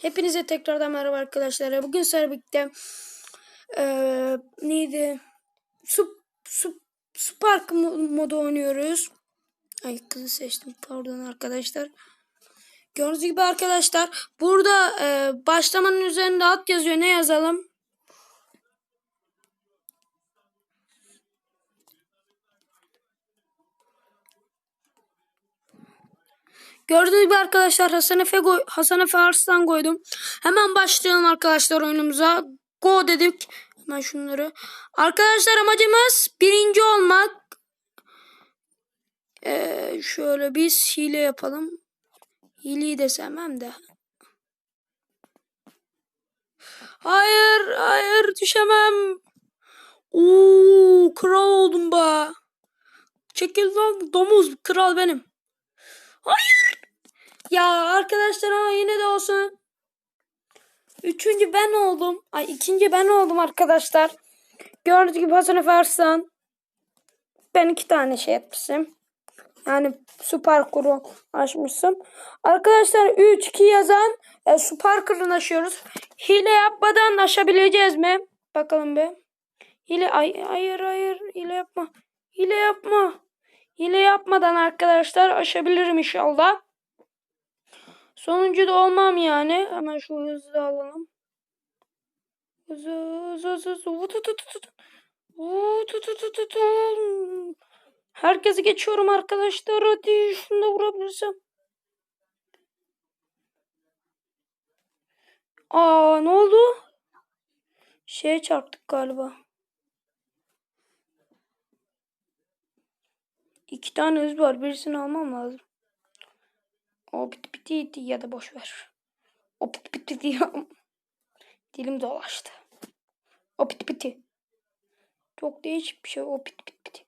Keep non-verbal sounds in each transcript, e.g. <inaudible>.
Hepinize tekrardan merhaba arkadaşlar. Bugün sizlerle birlikte eee neydi? Su, su, su park mo- modu oynuyoruz. Ay kızı seçtim. Pardon arkadaşlar. Gördüğünüz gibi arkadaşlar burada eee, başlamanın üzerinde at yazıyor. Ne yazalım? Gördüğünüz gibi arkadaşlar Hasan Efe, Hasan Efe Arslan koydum. Hemen başlayalım arkadaşlar oyunumuza. Go dedik. Hemen şunları. Arkadaşlar amacımız birinci olmak. Ee, şöyle biz hile yapalım. Hileyi de sevmem de. Hayır, hayır düşemem. Oo, kral oldum be. Çekil lan domuz kral benim. Hayır. Ya arkadaşlar ama yine de olsun. Üçüncü ben oldum. Ay ikinci ben oldum arkadaşlar. Gördüğünüz gibi Hasan Efe Arslan. Ben iki tane şey etmişim. Yani su parkuru açmışım. Arkadaşlar 3 2 yazan e, su parkurunu aşıyoruz. Hile yapmadan aşabileceğiz mi? Bakalım bir. Hile ay, hayır hayır hile yapma. Hile yapma. Hile yapmadan arkadaşlar aşabilirim inşallah. Sonuncu da olmam yani. Hemen şu hızlı alalım. Hızlı hızlı hızlı. Herkesi geçiyorum arkadaşlar. Hadi şunu da vurabilirsem. Aa ne oldu? Şeye çarptık galiba. İki tane hız var. Birisini almam lazım. O piti piti ya da boş ver. O piti piti diyor. <laughs> Dilim dolaştı. O piti piti. Çok değişik bir şey. O piti piti piti.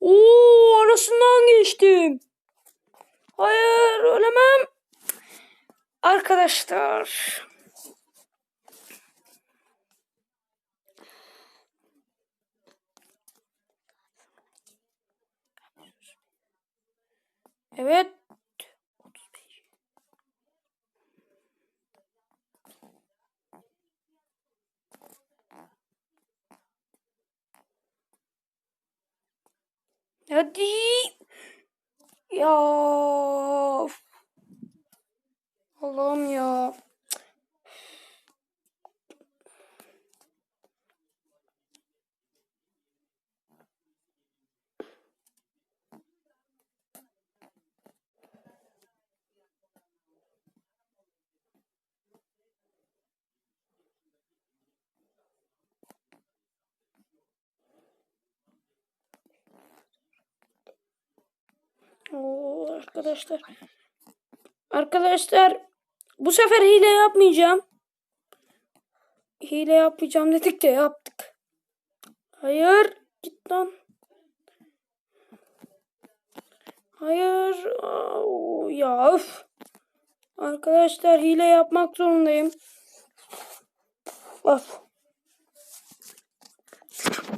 Oo arasından geçtim. Hayır ölemem. Arkadaşlar. Evet. Hadi. Ya. Allah'ım ya. Oo, arkadaşlar. Arkadaşlar bu sefer hile yapmayacağım. Hile yapmayacağım dedik de yaptık. Hayır. Git lan. Hayır. Ya öf. Arkadaşlar hile yapmak zorundayım. Of.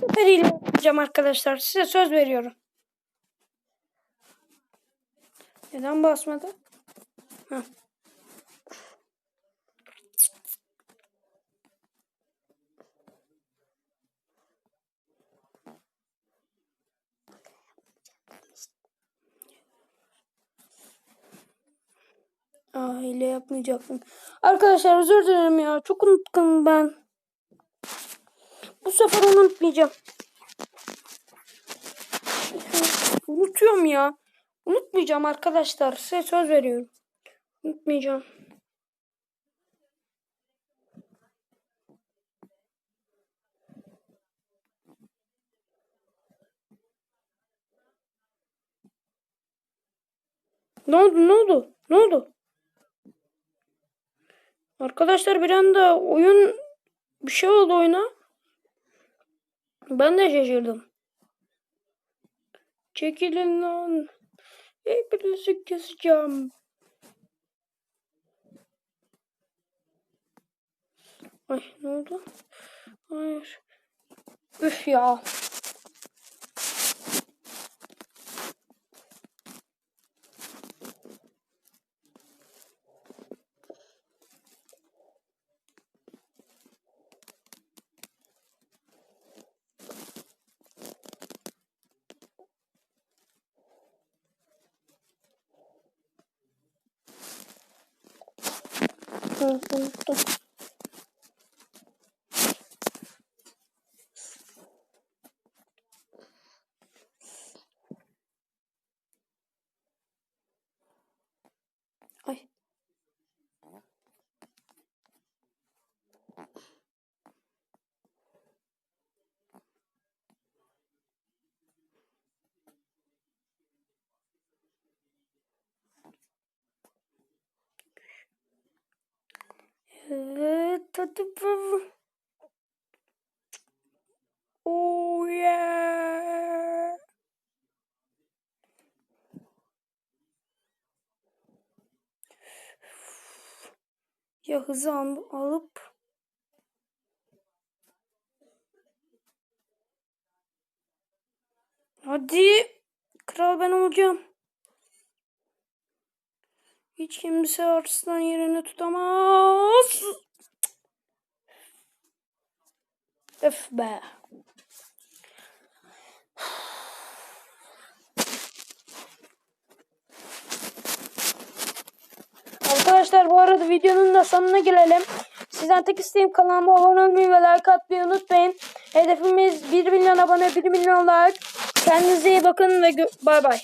Bu sefer hile yapmayacağım arkadaşlar. Size söz veriyorum. Neden basmadı? Heh. Aa yapmayacaktım. Arkadaşlar özür dilerim ya. Çok unuttum ben. Bu sefer unutmayacağım. Unutuyorum ya. Unutmayacağım arkadaşlar. Size söz veriyorum. Unutmayacağım. Ne oldu? Ne oldu? Ne oldu? Arkadaşlar bir anda oyun bir şey oldu oyuna. Ben de şaşırdım. Çekilin lan. Hepinizi keseceğim. Ay ne oldu? Hayır. Üf ya. Hı, unuttum. Ay. Evet, hadi bu. Oh yeah. Ya hızı al- alıp Hadi. Kral ben olacağım. Hiç kimse arslan yerini tutamaz. Öf be. Arkadaşlar bu arada videonun da sonuna gelelim. Sizden tek isteğim kanalıma abone olmayı ve like atmayı unutmayın. Hedefimiz 1 milyon abone, 1 milyon like. Kendinize iyi bakın ve bay bay.